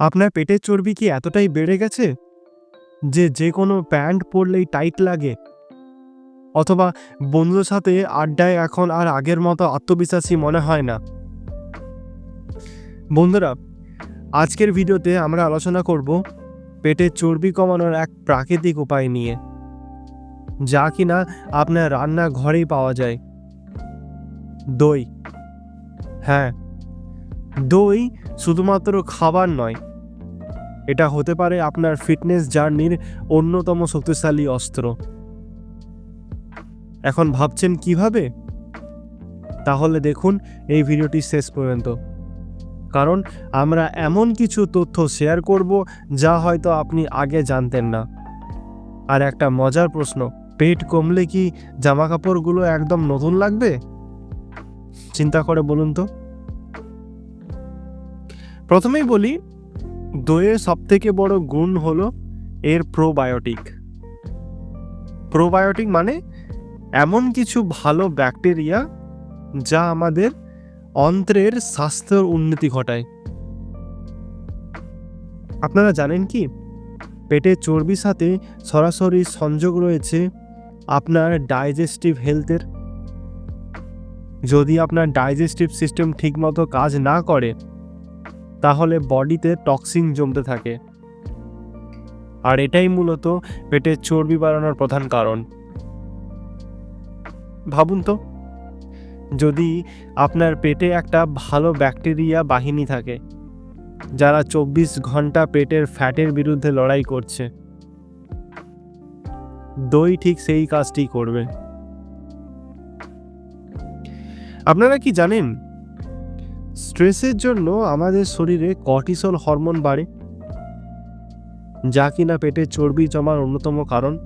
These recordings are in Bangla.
আপনার পেটের চর্বি কি এতটাই বেড়ে গেছে? যে যে কোনো প্যান্ট পরলেই টাইট লাগে। অথবা বন্ধুদের সাথে আড্ডায় এখন আর আগের মতো আত্মবিশ্বাসী মনে হয় না। বন্ধুরা, আজকের ভিডিওতে আমরা আলোচনা করব পেটের চর্বি কমানোর এক প্রাকৃতিক উপায় নিয়ে, যা কিনা আপনার রান্নাঘরেই পাওয়া যায়। দই। হ্যাঁ দই শুধুমাত্র খাবার নয়, এটা হতে পারে আপনার ফিটনেস জার্নির অন্যতম শক্তিশালী অস্ত্র। এখন ভাবছেন কীভাবে? তাহলে দেখুন এই ভিডিওটি শেষ পর্যন্ত। কারণ আমরা এমন কিছু তথ্য শেয়ার করব যা হয়তো আপনি আগে জানতেন না। আর একটা মজার প্রশ্ন, পেট কমলে কি জামা কাপড়গুলো একদম নতুন লাগবে? চিন্তা করে বলুন তো। প্রথমেই বলি, দইয়ের সবথেকে বড় গুণ হলো এর প্রোবায়োটিক প্রোবায়োটিক মানে এমন কিছু ভালো ব্যাকটেরিয়া যা আমাদের অন্ত্রের স্বাস্থ্যের উন্নতি ঘটায়। আপনারা জানেন কি? পেটের চর্বির সাথে সরাসরি সংযোগ রয়েছে আপনার ডাইজেস্টিভ হেলথের যদি আপনার ডাইজেস্টিভ সিস্টেম ঠিকমতো কাজ না করে তাহলে বডিতে টক্সিন জমতে থাকে। আর এটাই মূলত পেটের চর্বি বাড়ানোর প্রধান কারণ। ভাবুন তো, যদি আপনার পেটে একটা ভালো ব্যাকটেরিয়া বাহিনী থাকে, যারা চব্বিশ ঘণ্টা পেটের ফ্যাটের বিরুদ্ধে লড়াই করছে, দই ঠিক সেই কাজটি করবে। আপনারা কি জানেন স্ট্রেসের জন্য আমাদের শরীরে কর্টিসল হরমোন বাড়ে, যা কিনা পেটে চর্বি জমার অন্যতম কারণ।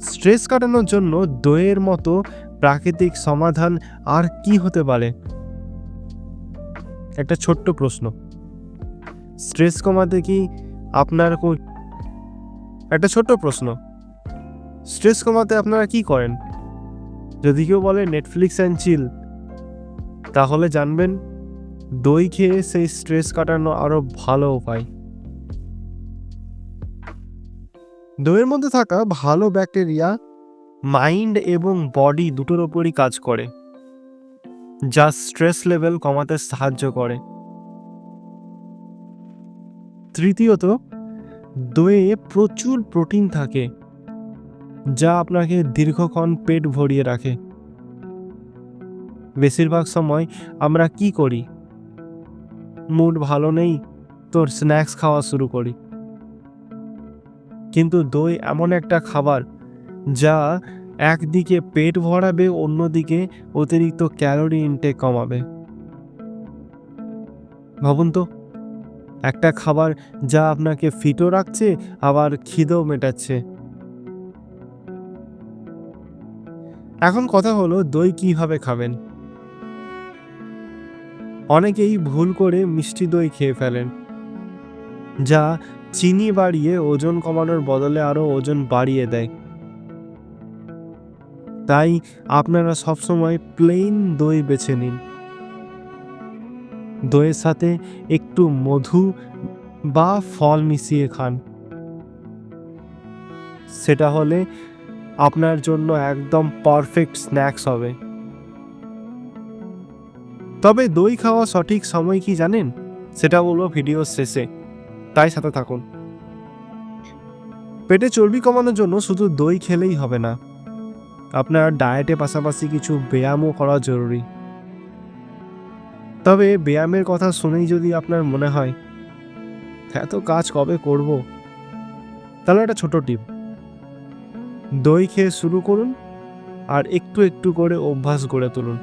স্ট্রেস কাটানোর জন্য দইয়ের মতো প্রাকৃতিক সমাধান আর কি হতে পারে? একটা ছোট্ট প্রশ্ন। স্ট্রেস কমাতে কি আপনার একটা ছোট্ট প্রশ্ন। স্ট্রেস কমাতে আপনারা কি করেন? যদি কেউ বলে নেটফ্লিক্স অ্যান্ড চিল তাহলে জানবেন, দই খেয়ে সেই স্ট্রেস কাটানো আরও ভালো উপায়। দইয়ের মধ্যে থাকা ভালো ব্যাকটেরিয়া, মাইন্ড এবং বডি দুটোর ওপরই কাজ করে, যা স্ট্রেস লেভেল কমাতে সাহায্য করে। তৃতীয়ত, দইয়ে প্রচুর প্রোটিন থাকে, যা আপনাকে দীর্ঘক্ষণ পেট ভরিয়ে রাখে। বেশিরভাগ সময় আমরা কি করি? মুড ভালো নেই, তোর স্ন্যাক্স খাওয়া শুরু করি। কিন্তু দই এমন একটা খাবার যা একদিকে পেট ভরাবে, অন্যদিকে অতিরিক্ত ক্যালোরি ইনটেক কমাবে। ভাবুন তো, একটা খাবার যা আপনাকে ফিটও রাখছে, আবার খিদেও মেটাচ্ছে। এখন কথা হলো দই কীভাবে খাবেন? অনেকেই ভুল করে মিষ্টি দই খেয়ে ফেলেন, যা চিনি বাড়িয়ে ওজন কমানোর বদলে আরও ওজন বাড়িয়ে দেয়। তাই আপনারা সবসময় প্লেন দই বেছে নিন। দইয়ের সাথে একটু মধু বা ফল মিশিয়ে খান। সেটা হলে আপনার জন্য একদম পারফেক্ট স্ন্যাক্স হবে। তবে দই খাওয়া সঠিক সময় কি জানেন? সেটা বলব ভিডিওর শেষে। তাই সাথে থাকুন। পেটে চর্বি কমানোর জন্য শুধু দই খেলেই হবে না। আপনার ডায়েটে পাশাপাশি কিছু ব্যায়ামও করা জরুরি। তবে ব্যায়ামের কথা শুনেই যদি আপনার মনে হয় এত কাজ কবে করব? তাহলে একটা ছোট টিপ দই খেয়ে শুরু করুন আর একটু একটু করে অভ্যাস গড়ে তুলুন।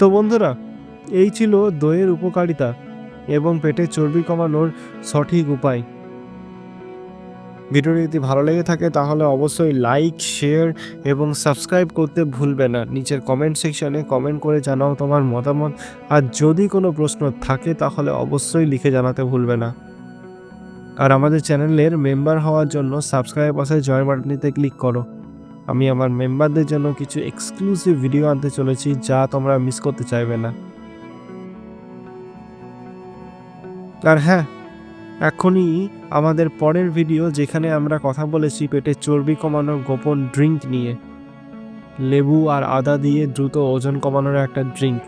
তো বন্ধুরা, এই ছিল দইয়ের উপকারিতা এবং পেটে চর্বি কমানোর সঠিক উপায়। ভিডিওটি যদি ভালো লেগে থাকে তাহলে অবশ্যই লাইক, শেয়ার এবং সাবস্ক্রাইব করতে ভুলবে না। নিচের কমেন্ট সেকশনে কমেন্ট করে জানাও তোমার মতামত। আর যদি কোনো প্রশ্ন থাকে তাহলে অবশ্যই লিখে জানাতে ভুলবে না। আর আমাদের চ্যানেলের মেম্বার হওয়ার জন্য সাবস্ক্রাইব পাশে জয়েন বাটনটিতে ক্লিক করো। আমি আমার মেম্বারদের জন্য কিছু এক্সক্লুসিভ ভিডিও আনতে চলেছি যা তোমরা মিস করতে চাইবে না। আর হ্যাঁ এখনই আমাদের পরের ভিডিও যেখানে আমরা কথা বলেছি পেটে চর্বি কমানোর গোপন ড্রিঙ্ক নিয়ে। লেবু আর আদা দিয়ে দ্রুত ওজন কমানোর একটা ড্রিঙ্ক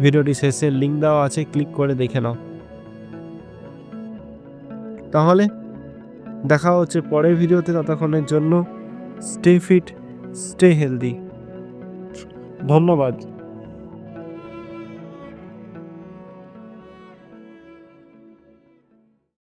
ভিডিওটি শেষে লিঙ্ক দেওয়া আছে ক্লিক করে দেখে নাও। তাহলে, দেখা হচ্ছে পরের ভিডিওতে ততক্ষণের জন্য স্টে ফিট স্টে হেলদি। ধন্যবাদ।